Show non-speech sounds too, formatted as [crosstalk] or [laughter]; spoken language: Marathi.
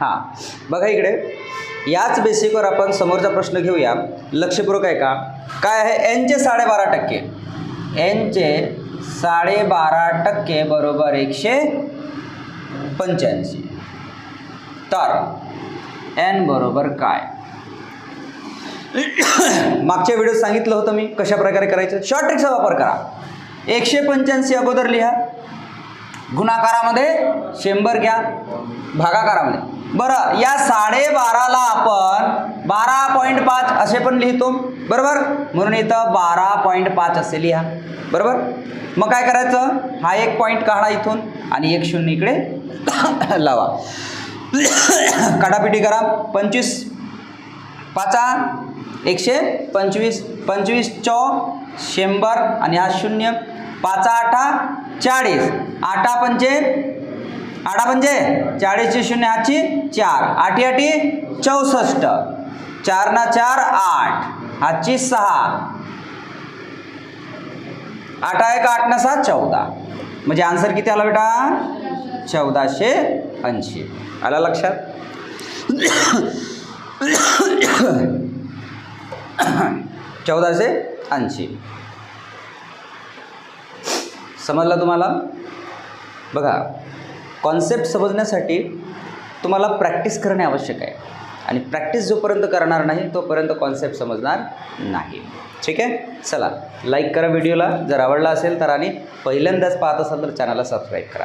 हां. बघा इकडे. याच बेसिकवर आपण समोरचा प्रश्न घेऊया. लक्षपूर्वक आहे का काय आहे? एनचे साडेबारा टक्के. एनचे साडेबारा टक्के बरोबर एकशे पंच्याऐंशी. तर एन बरोबर काय? [coughs] मागच्या व्हिडिओत सांगितलं होतं मी कशा प्रकारे करायचं शॉर्ट ट्रिकचा वापर करा. एकशे पंच्याऐंशी अगोदर लिहा. गुणाकारामध्ये शंभर घ्या. भागाकारामध्ये. बरं या साडेबाराला आपण बारा पॉईंट पाच असे पण लिहितो. बरोबर? म्हणून इथं बारा पॉईंट पाच असे लिहा. बरोबर? मग काय करायचं? हा एक पॉईंट काढा इथून आणि एक शून्य इकडे [coughs] लावा. [coughs] काटापिटी करा. पंचवीस. पाचा. एकशे पंचवीस. पंचवीस चौ. शंभर. आणि हा शून्य. पाचा आठा. चाळीस. आठा पंचे आठा म्हणजे चाळीसची शून्य आठची चार. आठी आठी चौसष्ट. चार ना चार आठ. हाची सहा. आठा एक आठ ना सहा चौदा. म्हणजे आन्सर किती आला बेटा? चौदाशे ऐंशी. आला लक्षात? चौदाशे ऐंशी. समजलं तुम्हाला? बघा. कॉन्सेप्ट समजण्यासाठी तुम्हाला प्रॅक्टिस करणे आवश्यक आहे. आणि प्रॅक्टिस जोपर्यंत करणार नाही तोपर्यंत कॉन्सेप्ट समजणार नाही. ठीक आहे? चला लाईक करा व्हिडिओला जर आवडला असेल तर आणि पहिल्यांदाच पाहत असाल तर चॅनलला सबस्क्राईब करा.